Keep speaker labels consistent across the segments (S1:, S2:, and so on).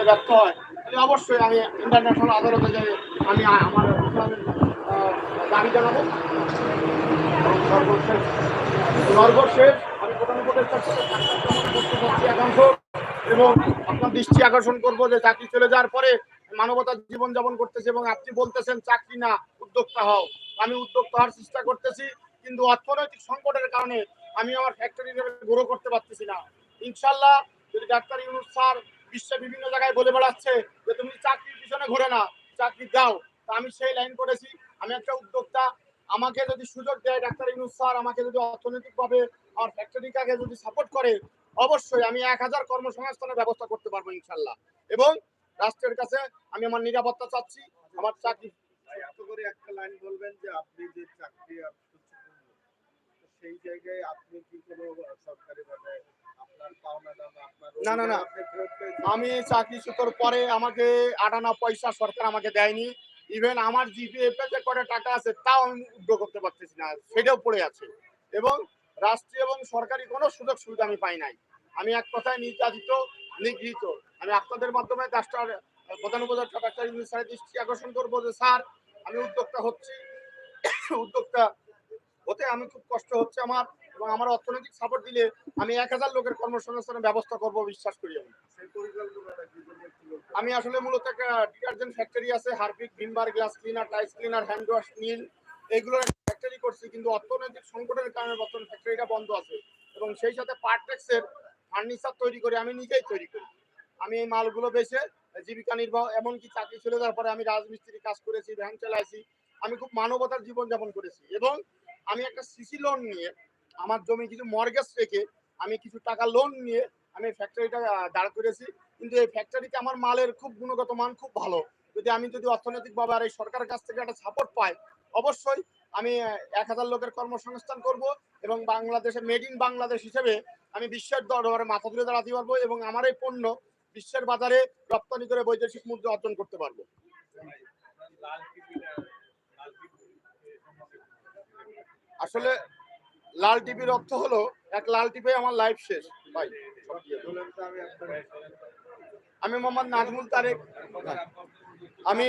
S1: দিতে ব্যর্থ হয়, তাহলে অবশ্যই আমি ইন্টারন্যাশনাল আদালতে যাই, আমি আমার দাবি জানাব। আমি করতে এবং আপনার দৃষ্টি আকর্ষণ করব যে চাকরি চলে যাওয়ার পরে মানবতার জীবন যাপন করতেছে এবং আপনি বলতেছেন চাকরি না, উদ্যোক্তা হও। আমি উদ্যোক্তা হওয়ার চেষ্টা করতেছি, কিন্তু অর্থনৈতিক সংকটের কারণে আমি আমার ফ্যাক্টরি গ্রো করতে পারতেছি না। ইনশাল্লাহ যদি ডাক্তার ইউনুস স্যার বিশ্বে বিভিন্ন জায়গায় বলে বেড়াচ্ছে যে তুমি চাকরির পিছনে ঘুরে না চাকরি দাও। তা আমি সেই লাইন করেছি। আমি একটা উদ্যোক্তা। আমাকে যদি সুযোগ দেয় ডাক্তার ইউনুস স্যার আমাকে যদি অর্থনৈতিকভাবে আমার ফ্যাক্টরিটাকে যদি সাপোর্ট করে অবশ্যই আমি এক হাজার কর্মসংস্থানের ব্যবস্থা করতে পারব ইনশাল্লাহ। এবং রাষ্ট্রের কাছে আমি আমার নিরাপত্তা চাচ্ছি। আমার চাকরি
S2: করে একটা লাইন বলবেন যে আপনি যে চাকরি সেই জায়গায় আপনি কি কোনো সরকারি ভাবে আপনার পাওনা দাম আপনার
S1: না, না, না। আমি চাকরি শুকর পরে আমাকে আটানা পয়সা সরকার আমাকে দেয়নি। ইভেন আমার জিপিএফ যে কটা টাকা আছে, তাও আমি উদ্যোগ করতে পারতেছি না। সেটাও পড়ে আছে। এবং রাষ্ট্রীয় এবং সরকারি কোনো সুযোগ সুবিধা আমি পাই নাই। আমি এক কথায় নির্যাতিত, নিগৃহীত। আমি আপনাদের মাধ্যমে রাষ্ট্রের প্রধান উপদেষ্টা ডাক্তার দৃষ্টি আকর্ষণ করব যে স্যার, আমি উদ্যোক্তা হচ্ছি। উদ্যোক্তা হতে আমি খুব কষ্ট হচ্ছে আমার এবং আমার অর্থনৈতিক সাপোর্ট দিলে আমি এক হাজার লোকের কর্মসংস্থানের ব্যবস্থা করব বিশ্বাস করি আমি? আমি আসলে মূলত একটা ডিটারজেন্ট ফ্যাক্টরি আছে, Harpic Vim bar glass cleaner tiles cleaner hand wash নীল এগুলোর ফ্যাক্টরি করছি কিন্তু অর্থনৈতিক সংকটের কারণে বর্তমান ফ্যাক্টরিটা বন্ধ আছে এবং সেই সাথে পার্টেক্সের ফার্নিচার তৈরি করে আমি নিজেই তৈরি করি আমি এই মালগুলো বেচে জীবিকা নির্বাহ, এমনকি চাকরি চলে যাওয়ার পরে আমি রাজমিস্ত্রি কাজ করেছি ভ্যান চালাইছি, আমি খুব মানবতার জীবন যাপন করেছি এবং আমি একটা সিসি লোন নিয়ে আমার জমি কিছু মর্গেজ রেখে আমি কিছু টাকা লোন নিয়ে আমি ফ্যাক্টরিটা দাঁড় করেছি। কিন্তু এই ফ্যাক্টরিতে আমার মালের খুব গুণগত মান খুব ভালো। যদি আমি যদি অর্থনৈতিকভাবে আর এই সরকারের কাছ থেকে একটা সাপোর্ট পাই, অবশ্যই আমি এক হাজার লোকের কর্মসংস্থান করব এবং বাংলাদেশে মেড ইন বাংলাদেশ হিসেবে আমি বিশ্বের দরবারে মাথা তুলে দাঁড়াতে পারব এবং আমার এই পণ্য বিশ্বের বাজারে রপ্তানি করে বৈদেশিক মুদ্রা অর্জন করতে পারব
S2: লাল টিভিটা লাল টিভি
S1: আসলে লাল টিভির অর্থ হলো, এক লাল টিপে আমার লাইফ শেষ, ভাই।
S2: আমি
S1: মোহাম্মদ নাজমুল তারেক। আমি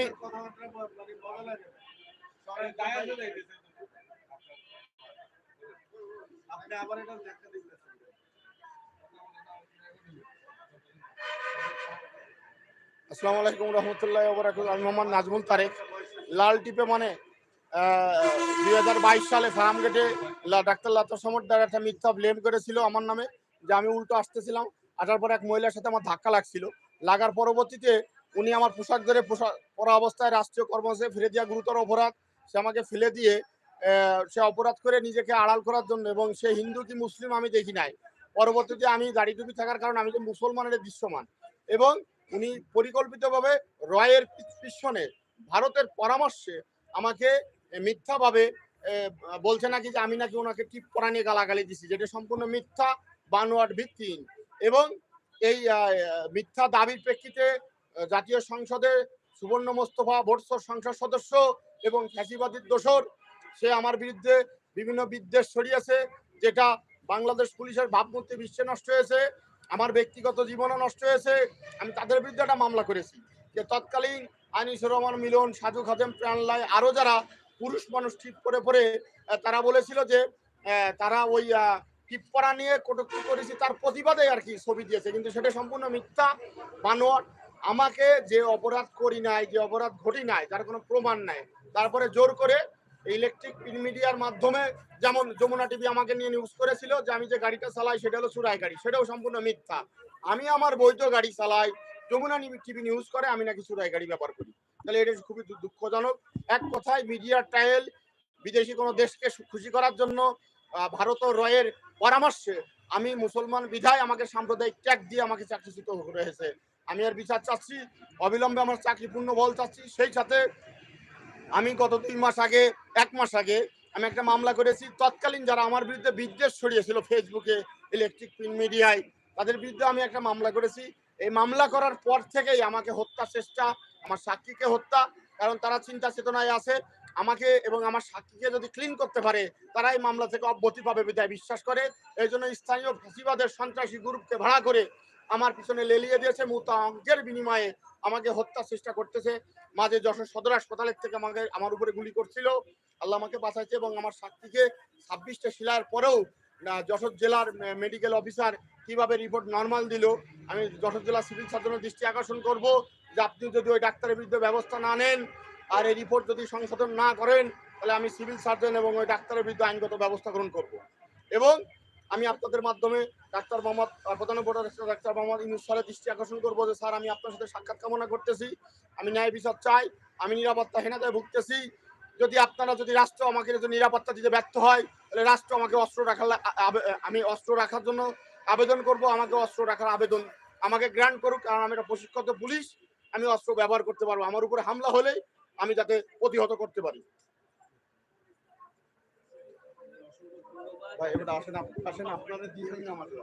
S1: আসসালামু আলাইকুম রহমতুল্লাহ আমি মোহাম্মদ নাজমুল তারেক। লাল টিপে মানে দুই হাজার বাইশ সালে ফার্ম গেটে ডাক্তার লাতা সমর্দার একটা মিথ্যা ব্লেম করেছিল আমার নামে, যে আমি উল্টো আসতেছিলাম। আসার পর এক মহিলার সাথে আমার ধাক্কা লাগছিল। লাগার পরবর্তীতে উনি আমার পোশাক ধরে পোশাক পরা অবস্থায় রাষ্ট্রীয় কর্মসূচি ফিরে দেওয়া গুরুতর অপরাধ, সে আমাকে ফেলে দিয়ে সে অপরাধ করে নিজেকে আড়াল করার জন্য এবং সে হিন্দু কি মুসলিম আমি দেখি নাই। পরবর্তীতে আমি দাড়ি টুপি থাকার কারণে আমি যে মুসলমানের দৃশ্যমান এবং উনি পরিকল্পিতভাবে রয়ের পিছনে ভারতের পরামর্শে আমাকে মিথ্যাভাবে বলছে নাকি যে আমি নাকি ওনাকে টিপ করা নিয়ে গালাগালি দিছি, যেটা সম্পূর্ণ মিথ্যা, বানোয়াট ভিত্তিহীন। এবং এই মিথ্যা দাবির প্রেক্ষিতে জাতীয় সংসদে সুবর্ণ মোস্তফা ভোটসর সংসদ সদস্য এবং ফ্যাসিবাদীর দোষর, সে আমার বিরুদ্ধে বিভিন্ন বিদ্বেষ ছড়িয়েছে, যেটা বাংলাদেশ পুলিশের ভাবমূর্তি বিশ্বে নষ্ট হয়েছে, আমার ব্যক্তিগত জীবনও নষ্ট হয়েছে, আমি তাদের বিরুদ্ধে একটা মামলা করেছি। যে তৎকালীন আনিসুর রহমান মিলন, সাজু খাদেম প্রাণলাই আরও যারা পুরুষ মানুষ ঠিক করে পরে তারা বলেছিল যে তারা ওই করা নিয়ে কটূক্তি করেছি, তার প্রতিবাদে আর কি ছবি দিয়েছে। কিন্তু সেটা সম্পূর্ণ মিথ্যা, বানোয়াট। আমাকে যে অপরাধ করি নাই, যে অপরাধ ঘটি নাই, তার কোনো প্রমাণ নাই। তারপরে জোর করে ইলেকট্রিক মিডিয়ার মাধ্যমে যেমন যমুনা টিভি আমাকে নিয়ে নিউজ করেছিল যে, আমি যে গাড়িটা চালাই, সেটা হলো চুরাই গাড়ি। সেটাও সম্পূর্ণ মিথ্যা। আমি আমার বৈধ গাড়ি চালাই, যমুনা টিভি নিউজ করে, আমি নাকি চুরাই গাড়ি ব্যবহার করি। তাহলে এটা খুবই দুঃখজনক। এক কথায় মিডিয়ার ট্রায়াল বিদেশি কোনো দেশকে খুশি করার জন্য ভারত ও রয়ের পরামর্শে আমি মুসলমান বিধায় আমাকে সাম্প্রদায়িক ট্যাগ দিয়ে আমাকে চাকরিচ্যুত হয়েছে আমি আর বিচার চাচ্ছি, অবিলম্বে আমার চাকরি পূর্ণ বল চাচ্ছি। সেই সাথে আমি গত দুই মাস আগে, এক মাস আগে আমি একটা মামলা করেছি। তৎকালীন যারা আমার বিরুদ্ধে বিদ্বেষ ছড়িয়েছিল ফেসবুকে ইলেকট্রিক প্রিন্ট মিডিয়ায় তাদের বিরুদ্ধে আমি একটা মামলা করেছি। এই মামলা করার পর থেকেই আমাকে হত্যা, চেষ্টা, আমার সাক্ষীকে হত্যা কারণ তারা চিন্তা চেতনায় আছে। আমাকে এবং আমার সাক্ষীকে যদি ক্লিন করতে পারে, তারা এই মামলা থেকে অব্যাহতি পাবে বিদায় বিশ্বাস করে। এই জন্য স্থানীয় ফ্যাসিবাদের সন্ত্রাসী গ্রুপকে ভাড়া করে আমার পিছনে লেলিয়ে দিয়েছে। মোটা অঙ্কের বিনিময়ে আমাকে হত্যার চেষ্টা করতেছে। মাঝে যশোর সদর হাসপাতালের থেকে আমাকে আমার উপরে গুলি করছিল। আল্লাহ আমাকে বাঁচাইছে এবং আমার সাক্ষীকে ছাব্বিশটা শিলার পরেও যশোর জেলার মেডিকেল অফিসার কীভাবে রিপোর্ট নর্মাল দিল, আমি যশোর জেলা সিভিল সার্জনের দৃষ্টি আকর্ষণ করব যে আপনি যদি ওই ডাক্তারের বিরুদ্ধে ব্যবস্থা না নেন আর এই রিপোর্ট যদি সংশোধন না করেন, তাহলে আমি সিভিল সার্জন এবং ওই ডাক্তারের বিরুদ্ধে আইনগত ব্যবস্থা গ্রহণ করব। এবং আমি আপনাদের মাধ্যমে ডাক্তার মোহাম্মদ প্রধান উপদেষ্টা ডাক্তার মোহাম্মদ ইউনুস স্যারের দৃষ্টি আকর্ষণ করব যে স্যার, আমি আপনার সাথে সাক্ষাৎ কামনা করতেছি, আমি ন্যায় বিচার চাই, আমি নিরাপত্তাহীনতায় ভুগতেছি যদি আপনারা যদি রাষ্ট্র আমাকে যদি নিরাপত্তা দিতে ব্যর্থ হয়, তাহলে রাষ্ট্র আমাকে অস্ত্র রাখার আমি অস্ত্র রাখার জন্য আবেদন করব, আমাকে অস্ত্র রাখার আবেদন। আমাকে গ্রান্ট করুক, কারণ আমি একটা প্রশিক্ষিত পুলিশ, আমি অস্ত্র ব্যবহার করতে পারব। আমার উপরে হামলা হলেই আমি যাতে প্রতিহত করতে পারি। ভাই এবার আসেন আসেন, আপনারা দিয়েছেন না আমাদের।